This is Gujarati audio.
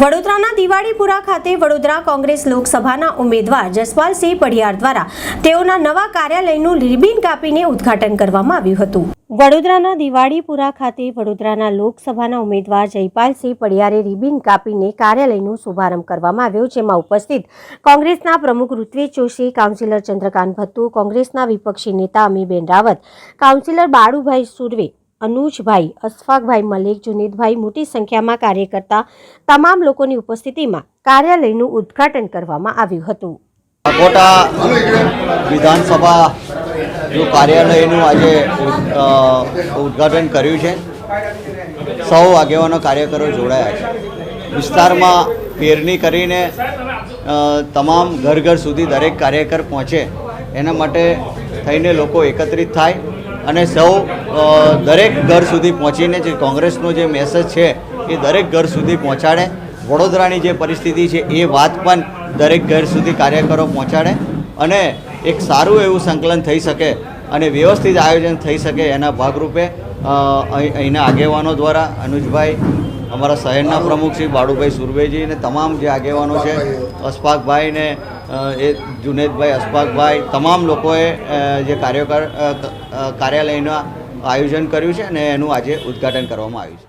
વડોદરાના દિવાળીપુરા ખાતે વડોદરા કોંગ્રેસ લોકસભાના ઉમેદવાર જસપાલસિંહ પડિયાર દ્વારા તેઓના નવા કાર્યાલયનું રિબિન કાપીને ઉદ્ઘાટન કરવામાં આવ્યું હતું. વડોદરાના દિવાળીપુરા ખાતે વડોદરાના લોકસભાના ઉમેદવાર જયપાલસિંહ પડિયારે રિબિન કાપીને કાર્યાલયનો શુભારંભ કરવામાં આવ્યો, જેમાં ઉપસ્થિત કોંગ્રેસના પ્રમુખ ઋત્વિજ જોશી, કાઉન્સિલર ચંદ્રકાંત ભત્તુ, કોંગ્રેસના વિપક્ષી નેતા અમીબેન રાવત, કાઉન્સિલર બાળુભાઈ સુરવે અનુજભાઈ, અશફાકભાઈ મલિક, જુનેદભાઈ મોટી સંખ્યામાં કાર્યકર્તા, તમામ લોકોની ઉપસ્થિતિમાં કાર્યાલયનું ઉદ્ઘાટન કરવામાં આવ્યું હતું. કોટા વિધાનસભા કાર્યાલયનું આજે ઉદ્ઘાટન કર્યું છે, સૌ આગેવાનો કાર્યકરો જોડાયા છે. વિસ્તારમાં પેરણી કરીને તમામ ઘર ઘર સુધી દરેક કાર્યકર પહોંચે, એના માટે થઈને લોકો એકત્રિત થાય અને સૌ દરેક ઘર સુધી પહોંચીને જે કોંગ્રેસનો જે મેસેજ છે, એ દરેક ઘર સુધી પહોંચાડે. વડોદરાની જે પરિસ્થિતિ છે, એ વાત પણ દરેક ઘર સુધી કાર્યકરો પહોંચાડે અને એક સારું એવું સંકલન થઈ શકે અને વ્યવસ્થિત આયોજન થઈ શકે એના ભાગરૂપે અહીં- અહીંના આગેવાનો દ્વારા અનુજભાઈ, અમારા શહેરના પ્રમુખ શ્રી બાળુભાઈ સુરભેજી અને તમામ જે આગેવાનો છે, અશફાકભાઈ ને એ જુનેદભાઈ અશફાકભાઈ, તમામ લોકોએ જે કાર્યકર કાર્યાલયનું આયોજન કર્યું છે અને એનું આજે ઉદ્ઘાટન કરવામાં આવ્યું છે.